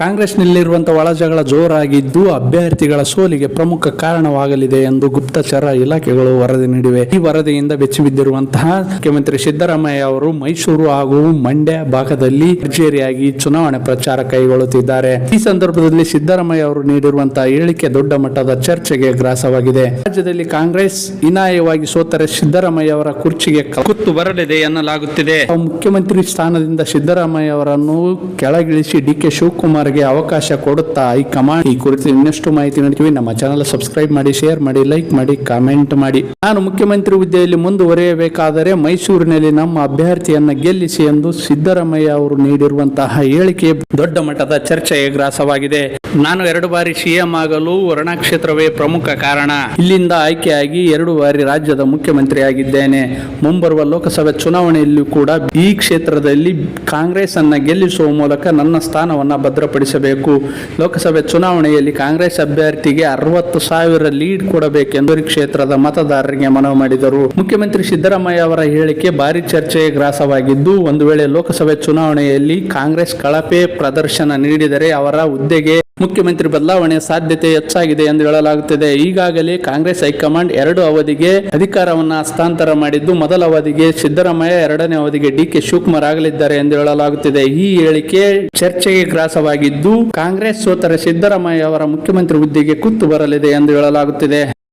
ಕಾಂಗ್ರೆಸ್ನಲ್ಲಿರುವಂತಹ ಒಳಜಗಳ ಜೋರಾಗಿದ್ದು ಅಭ್ಯರ್ಥಿಗಳ ಸೋಲಿಗೆ ಪ್ರಮುಖ ಕಾರಣವಾಗಲಿದೆ ಎಂದು ಗುಪ್ತಚರ ಇಲಾಖೆಗಳು ವರದಿ ನೀಡಿವೆ. ಈ ವರದಿಯಿಂದ ಬೆಚ್ಚಿಬಿದ್ದಿರುವಂತಹ ಮುಖ್ಯಮಂತ್ರಿ ಸಿದ್ದರಾಮಯ್ಯ ಅವರು ಮೈಸೂರು ಹಾಗೂ ಮಂಡ್ಯ ಭಾಗದಲ್ಲಿ ಭರ್ಜರಿಯಾಗಿ ಚುನಾವಣೆ ಪ್ರಚಾರ ಕೈಗೊಳ್ಳುತ್ತಿದ್ದಾರೆ. ಈ ಸಂದರ್ಭದಲ್ಲಿ ಸಿದ್ದರಾಮಯ್ಯ ಅವರು ನೀಡಿರುವಂತಹ ಹೇಳಿಕೆ ದೊಡ್ಡ ಮಟ್ಟದ ಚರ್ಚೆಗೆ ಗ್ರಾಸವಾಗಿದೆ. ರಾಜ್ಯದಲ್ಲಿ ಕಾಂಗ್ರೆಸ್ ಹೀನಾಯವಾಗಿ ಸೋತರೆ ಸಿದ್ದರಾಮಯ್ಯ ಅವರ ಕುರ್ಚಿಗೆ ಕುತ್ತು ಬರಲಿದೆ ಎನ್ನಲಾಗುತ್ತಿದೆ. ಮುಖ್ಯಮಂತ್ರಿ ಸ್ಥಾನದಿಂದ ಸಿದ್ದರಾಮಯ್ಯ ಅವರನ್ನು ಕೆಳಗಿಳಿಸಿ ಡಿ ಕೆ ಶಿವಕುಮಾರ್ಗೆ ಅವಕಾಶ ಕೊಡುತ್ತಾ ಹೈಕಮಾಂಡ್ ಈ ಕುರಿತು ಇನ್ನಷ್ಟು ಮಾಹಿತಿ ನೀಡ್ತೀವಿ, ನಮ್ಮ ಚಾನಲ್ ಸಬ್ಸ್ಕ್ರೈಬ್ ಮಾಡಿ ಶೇರ್ ಮಾಡಿ ಲೈಕ್ ಮಾಡಿ ಕಾಮೆಂಟ್ ಮಾಡಿ. ನಾನು ಮುಖ್ಯಮಂತ್ರಿ ಹುದ್ದೆಯಲ್ಲಿ ಮುಂದುವರಿಯಬೇಕಾದರೆ ಮೈಸೂರಿನಲ್ಲಿ ನಮ್ಮ ಅಭ್ಯರ್ಥಿಯನ್ನ ಗೆಲ್ಲಿಸಿ ಎಂದು ಸಿದ್ದರಾಮಯ್ಯ ಅವರು ನೀಡಿರುವಂತಹ ಹೇಳಿಕೆ ದೊಡ್ಡ ಮಟ್ಟದ ಚರ್ಚೆಗೆ ಗ್ರಾಸವಾಗಿದೆ. ನಾನು ಎರಡು ಬಾರಿ ಸಿಎಂ ಆಗಲು ವರ್ಣ ಕ್ಷೇತ್ರವೇ ಪ್ರಮುಖ ಕಾರಣ. ಇಲ್ಲಿಂದ ಆಯ್ಕೆಯಾಗಿ ಎರಡು ಬಾರಿ ರಾಜ್ಯದ ಮುಖ್ಯಮಂತ್ರಿಯಾಗಿದ್ದೇನೆ. ಮುಂಬರುವ ಲೋಕಸಭೆ ಚುನಾವಣೆಯಲ್ಲೂ ಕೂಡ ಈ ಕ್ಷೇತ್ರದಲ್ಲಿ ಕಾಂಗ್ರೆಸ್ ಅನ್ನ ಗೆಲ್ಲಿಸುವ ಮೂಲಕ ನನ್ನ ಸ್ಥಾನವನ್ನು ಸ್ಥಾನವನ್ನ ಭದ್ರಪಡಿಸಬೇಕು ಲೋಕಸಭೆ ಚುನಾವಣೆಯಲ್ಲಿ ಕಾಂಗ್ರೆಸ್ ಅಭ್ಯರ್ಥಿಗೆ ಅರವತ್ತು ಸಾವಿರ ಲೀಡ್ ಕೊಡಬೇಕೆಂದು ಕ್ಷೇತ್ರದ ಮತದಾರರಿಗೆ ಮನವಿ ಮಾಡಿದರು. ಮುಖ್ಯಮಂತ್ರಿ ಸಿದ್ದರಾಮಯ್ಯ ಅವರ ಹೇಳಿಕೆ ಭಾರಿ ಚರ್ಚೆಗೆ ಗ್ರಾಸವಾಗಿದ್ದು, ಒಂದು ವೇಳೆ ಲೋಕಸಭೆ ಚುನಾವಣೆಯಲ್ಲಿ ಕಾಂಗ್ರೆಸ್ ಕಳಪೆ ಪ್ರದರ್ಶನ ನೀಡಿದರೆ ಅವರ ಹುದ್ದೆಗೆ ಮುಖ್ಯಮಂತ್ರಿ ಬದಲಾವಣೆ ಸಾಧ್ಯತೆ ಹೆಚ್ಚಾಗಿದೆ ಎಂದು ಹೇಳಲಾಗುತ್ತಿದೆ. ಈಗಾಗಲೇ ಕಾಂಗ್ರೆಸ್ ಹೈಕಮಾಂಡ್ ಎರಡು ಅವಧಿಗೆ ಅಧಿಕಾರವನ್ನ ಹಸ್ತಾಂತರ ಮಾಡಿದ್ದು, ಮೊದಲ ಅವಧಿಗೆ ಸಿದ್ದರಾಮಯ್ಯ, ಎರಡನೇ ಅವಧಿಗೆ ಡಿ ಕೆ ಶಿವಕುಮಾರ್ ಆಗಲಿದ್ದಾರೆ ಎಂದು ಹೇಳಲಾಗುತ್ತಿದೆ. ಈ ಹೇಳಿಕೆ ಚರ್ಚೆಗೆ ಗ್ರಾಸವಾಗಿದ್ದು, ಕಾಂಗ್ರೆಸ್ ಸೋತರೆ ಸಿದ್ದರಾಮಯ್ಯ ಅವರ ಮುಖ್ಯಮಂತ್ರಿ ಹುದ್ದೆಗೆ ಕುತ್ತು ಬರಲಿದೆ ಎಂದು ಹೇಳಲಾಗುತ್ತಿದೆ.